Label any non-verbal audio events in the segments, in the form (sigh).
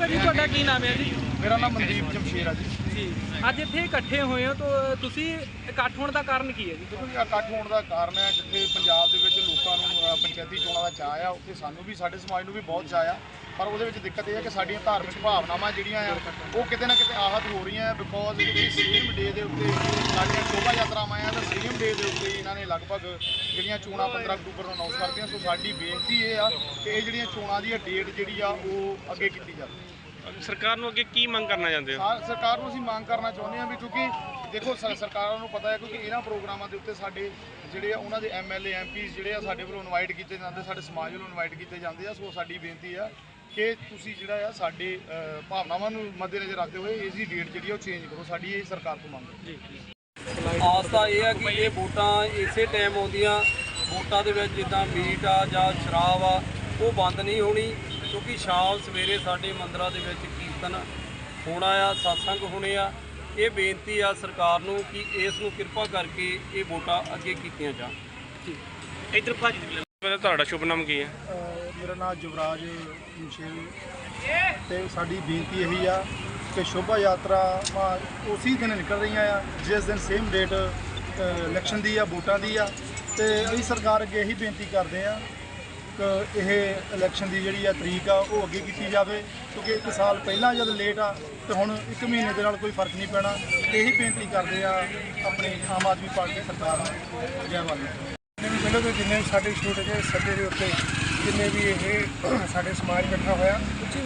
ਭਾਜੀ ਤੁਹਾਡਾ ਕੀ ਨਾਮ ਹੈ ਜੀ? ਮੇਰਾ ਨਾਮ ਮਨਦੀਪ ਜਮਸ਼ੇਰ ਆ ਜੀ। ਜੀ। ਅੱਜ ਇੱਥੇ ਇਕੱਠੇ ਹੋਏ ਹੋ ਤਾਂ ਤੁਸੀਂ ਇਕੱਠ ਹੋਣ ਦਾ ਕਾਰਨ ਕੀ ਹੈ ਜੀ? ਦੇਖੋ ਜੀ ਇਕੱਠ ਹੋਣ ਦਾ ਕਾਰਨ ਹੈ ਜਿੱਥੇ ਪੰਜਾਬ ਦੇ ਵਿੱਚ ਲੋਕਾਂ ਨੂੰ ਅ, ਪੰਚਾਇਤੀ ਚੋਣਾਂ ਦਾ ਚਾਅ ਆ ਉੱਥੇ ਸਾਨੂੰ ਵੀ ਸਾਡੇ ਸਮਾਜ ਨੂੰ ਵੀ ਬਹੁਤ ਚਾਅ ਆ। ਪਰ ਉਹਦੇ ਵਿੱਚ ਦਿੱਕਤ ਇਹ ਹੈ ਕਿ ਸਾਡੀਆਂ ਧਾਰਮਿਕ ਭਾਵਨਾਵਾਂ ਜਿਹੜੀਆਂ ਆ ਉਹ ਕਿਤੇ ਨਾ ਕਿਤੇ ਆਹਤ ਹੋ ਰਹੀਆਂ ਬਿਕੋਜ਼ ਜਿਹੜੀ ਸੇਮ ਡੇ ਦੇ ਉੱਤੇ ਸਾਡੀਆਂ ਸ਼ੋਭਾ ਯਾਤਰਾਵਾਂ ਆ ਤਾਂ ਸੇਮ ਡੇ ਦੇ ਉੱਤੇ ਇਹਨਾਂ ਨੇ ਲਗਭਗ ਜਿਹੜੀਆਂ ਚੋਣਾਂ 15 ਅਕਤੂਬਰ ਨੂੰ ਅਨਾਉਂਸ ਕਰਤੀਆਂ। ਸੋ ਸਾਡੀ ਬੇਨਤੀ ਇਹ ਆ ਕਿ ਇਹ ਜਿਹੜੀਆਂ ਚੋਣਾਂ ਦੀ ਡੇਟ ਜਿਹੜੀ ਆ ਉਹ ਅੱਗੇ ਕੀਤੀ ਜਾਵੇ। ਸਰਕਾਰ ਨੂੰ ਅੱਗੇ ਕੀ ਮੰਗ ਕਰਨਾ ਚਾਹੁੰਦੇ ਹੋ? ਸਰ- ਸਰਕਾਰ ਨੂੰ ਅਸੀਂ ਮੰਗ ਕਰਨਾ ਚਾਹੁੰਦੇ ਹਾਂ ਵੀ ਕਿਉਂਕਿ ਦੇਖੋ ਸਰ- ਸਰਕਾਰਾਂ ਨੂੰ ਪਤਾ ਹੈ ਕਿਉਂਕਿ ਇਹਨਾਂ ਪ੍ਰੋਗਰਾਮਾਂ ਦੇ ਉੱਤੇ ਸਾਡੇ ਜਿਹੜੇ ਆ ਉਹਨਾਂ ਦੇ ਐਮਐਲਏ ਐਮਪੀਸ ਜਿਹੜੇ ਆ ਸਾਡੇ ਵੱਲੋਂ ਇਨਵਾਈਟ ਕੀਤੇ ਜਾਂਦੇ ਸਾਡੇ ਸਮਾਜ ਵੱਲੋਂ ਇਨਵਾਈਟ ਕੀਤੇ ਜਾਂਦੇ ਆ। ਸੋ ਸਾਡੀ ਬੇਨਤੀ ਆ ਕਿ ਤੁਸੀਂ ਜਿਹੜਾ ਆ ਸਾਡੇ ਅ, ਭਾਵਨਾਵਾਂ ਨੂੰ ਮੱਦੇਨਜ਼ਰ ਰੱਖਦੇ ਹੋਏ ਇਸ ਦੀ ਡੇਟ ਜਿਹੜੀ ਆ ਉਹ ਚੇਂਜ ਕਰੋ। ਸਾਡੀ ਇਹ ਸਰਕਾਰ ਤੋਂ ਮੰਗ ਹੈ। ਆਸ ਤਾਂ ਇਹ ਆ ਕਿ ਇਹ ਵੋਟਾਂ ਇਸੇ ਟਾਈਮ ਆਉਂਦੀਆਂ ਵੋਟਾਂ ਦੇ ਵਿੱਚ ਜਿੱਦਾਂ ਮੀਟ ਆ ਜਾਂ ਸ਼ਰਾਬ ਆ ਉਹ ਬੰਦ ਨਹੀਂ ਹੋਣੀ ਕਿਉਂਕਿ ਸ਼ਾਮ ਸਵੇਰੇ ਸਾਡੇ ਮੰਦਰਾਂ ਦੇ ਵਿੱਚ ਕੀਰਤਨ ਹੋਣਾ ਆ ਸਤਸੰਗ ਹੋਣੇ ਆ। ਇਹ ਬੇਨਤੀ ਆ ਸਰਕਾਰ ਨੂੰ ਕਿ ਇਸ ਨੂੰ ਕਿਰਪਾ ਕਰਕੇ ਇਹ ਵੋਟਾਂ ਅੱਗੇ ਕੀਤੀਆਂ ਜਾਣ। ਇੱਧਰ ਭਾਜੀ ਦੀ ਵੀ ਤੁਹਾਡਾ ਸ਼ੁਭ ਨਾਮ ਕੀ ਹੈ? ਮੇਰਾ ਨਾਮ ਜਵਰਾਜ ਮੁਸ਼ੇਰ ਤੇ ਸਾਡੀ ਬੇਨਤੀ ਇਹੀ ਆ ਕਿ ਸ਼ੋਭਾ ਯਾਤਰਾ ਉਸੇ ਦਿਨ ਨਿਕਲ ਰਹੀਆਂ ਆ, ਜਿਸ ਦਿਨ ਸੇਮ ਡੇਟ ਇਲੈਕਸ਼ਨ ਦੀ ਆ, ਵੋਟਾਂ ਦੀ ਆ। ਤੇ ਅਸੀਂ ਸਰਕਾਰ ਅੱਗੇ ਇਹੀ ਬੇਨਤੀ ਕਰਦੇ ਆ ਕਿ ਇਹ ਇਲੈਕਸ਼ਨ ਦੀ ਜਿਹੜੀ ਆ ਤਰੀਕ ਆ, ਉਹ ਅੱਗੇ ਕੀਤੀ ਜਾਵੇ, ਕਿਉਂਕਿ ਇੱਕ ਸਾਲ ਪਹਿਲਾਂ ਜਦ ਲੇਟ ਆ, ਤੇ ਹੁਣ ਇੱਕ ਮਹੀਨੇ ਦੇ ਨਾਲ ਕੋਈ ਫ਼ਰਕ ਨਹੀਂ ਪੈਣਾ। ਇਹੀ ਬੇਨਤੀ ਕਰਦੇ ਆ ਆਪਣੇ ਆਮ ਆਦਮੀ ਪਾਰਟੀ ਸਰਕਾਰ ਨੂੰ। ਜੈ ਵਾਲੀ ਜਿੰਨੇ ਪਹਿਲਾਂ ਤੋਂ ਜਿੰਨੇ ਸਾਡੇ ਛੋਟੇ ਜਿਹੇ ਸੱਦੇ ਦੇ ਉੱਤੇ ਜਿੰਨੇ ਵੀ ਇਹ (clears throat) ਸਾਡੇ ਸਮਾਜ ਇਕੱਠਾ ਹੋਇਆ,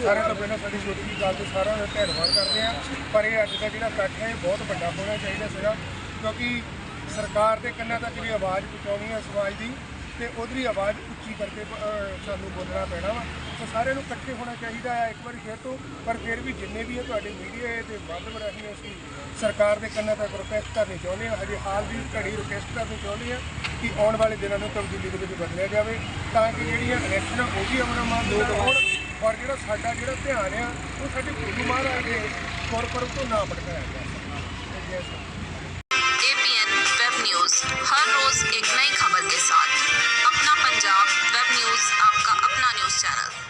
ਸਾਰਿਆਂ ਤੋਂ ਪਹਿਲਾਂ ਸਾਡੀ ਛੋਟੀ ਜਿਹੀ ਗੱਲ ਤੋਂ ਸਾਰਿਆਂ ਦਾ ਧੰਨਵਾਦ ਕਰਦੇ ਆ ਪਰ ਇਹ ਅੱਜ ਦਾ ਜਿਹੜਾ ਇਕੱਠ ਹੈ, ਇਹ ਬਹੁਤ ਵੱਡਾ ਹੋਣਾ ਚਾਹੀਦਾ ਸੀਗਾ, ਕਿਉਂਕਿ ਸਰਕਾਰ ਦੇ ਕੰਨਾਂ ਤੱਕ ਜਿਹੜੀ ਆਵਾਜ਼ ਪਹੁੰਚਾਉਣੀ ਹੈ ਸਮਾਜ ਦੀ, ਤੇ ਉਹਦੀ ਆਵਾਜ਼ ਉੱਚੀ ਕਰਕੇ ਸਾਨੂੰ ਬੋਲਣਾ ਪੈਣਾ ਵਾ। ਸੋ ਸਾਰਿਆਂ ਨੂੰ ਇਕੱਠੇ ਹੋਣਾ ਚਾਹੀਦਾ ਹੈ ਇੱਕ ਵਾਰੀ ਫਿਰ ਤੋਂ, ਪਰ ਫਿਰ ਵੀ ਜਿੰਨੇ ਵੀ ਹੈ ਤੁਹਾਡੇ ਮੀਡੀਆ ਦੇ ਮਾਧਿਅਮ ਰਾਹੀਂ ਅਸੀਂ ਸਰਕਾਰ ਦੇ ਕੰਨਾਂ ਤੱਕ ਰਿਕੁਐਸਟ ਕਰਨੀ ਚਾਹੁੰਦੇ ਹਾਂ, ਹਜੇ ਹਾਲ ਦੀ ਘੜੀ ਰਿਕੁਐਸਟ ਕਰਨੀ ਚਾਹੁੰਦੇ ਹਾਂ। ਕਿ ਆਉਣ ਵਾਲੇ ਦਿਨਾਂ ਨੂੰ ਤਬਦੀਲੀ ਦੇ ਵਿੱਚ ਬਦਲਿਆ ਜਾਵੇ ਤਾਂ ਕਿ ਜਿਹੜੀਆਂ ਇਲੈਕਸ਼ਨਾਂ ਉਹ ਵੀ ਅਮਨ ਮਾਨ ਲੋਕ ਹੋਣ ਔਰ ਜਿਹੜਾ ਸਾਡਾ ਜਿਹੜਾ ਧਿਆਨ ਆ, ਉਹ ਸਾਡੇ ਗੁਰੂ ਮਹਾਰਾਜ ਦੇ ਗੁਰਪੁਰਬ ਤੋਂ ਨਾ ਭਟਕਾਇਆ ਜਾ ਸਕੇ। ਜੈ